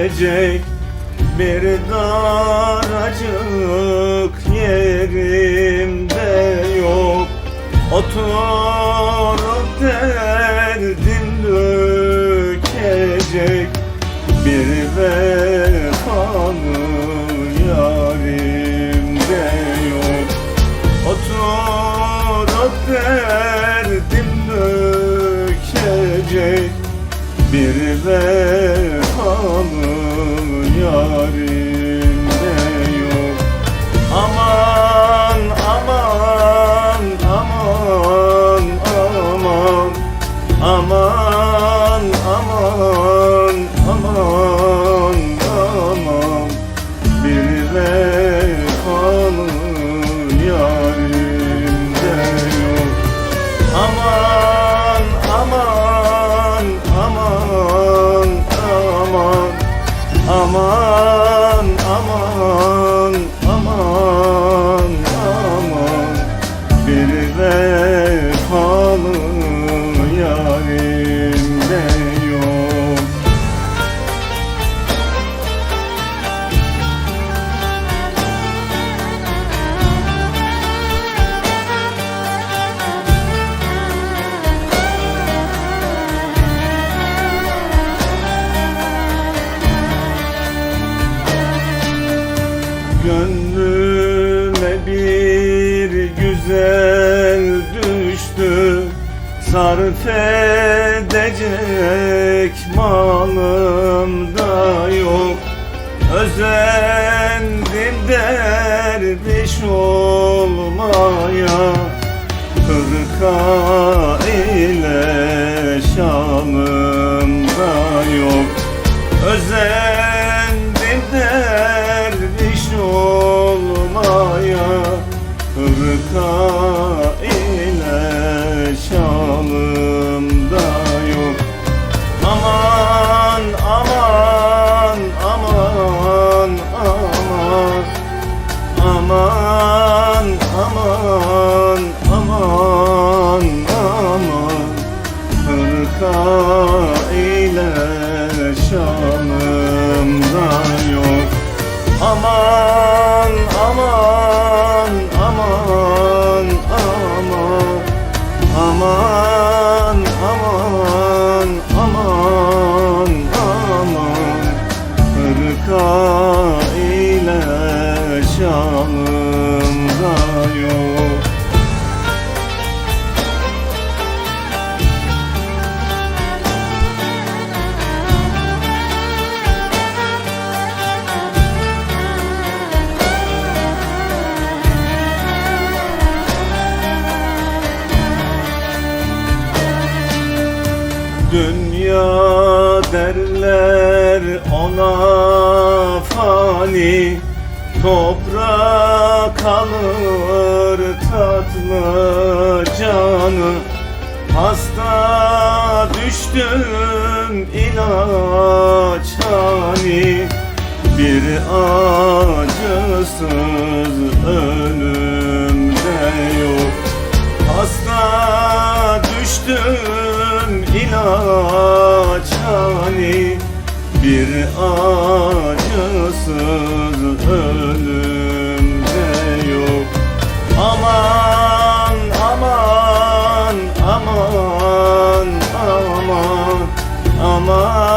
Dökecek bir daracık yerimde yok. Oturup derdim dökecek bir vefalı yarimde yok. Oturup derdim dökecek bir vefalı yarimde yok. Aman aman aman aman. Aman aman aman aman aman Gönlüme bir güzel düştü. Sarf edecek malım da yok. Özendim derviş olmaya. Hırka ile şanım da yok. Özendim Hırka derler ona fani. Toprak alır tatlı canı. Hasta düştüm ilaç hani. Bir acısız ölümde yok. Hasta düştüm ilaç fani Bir acısız ölüm de yok. Aman aman aman aman aman.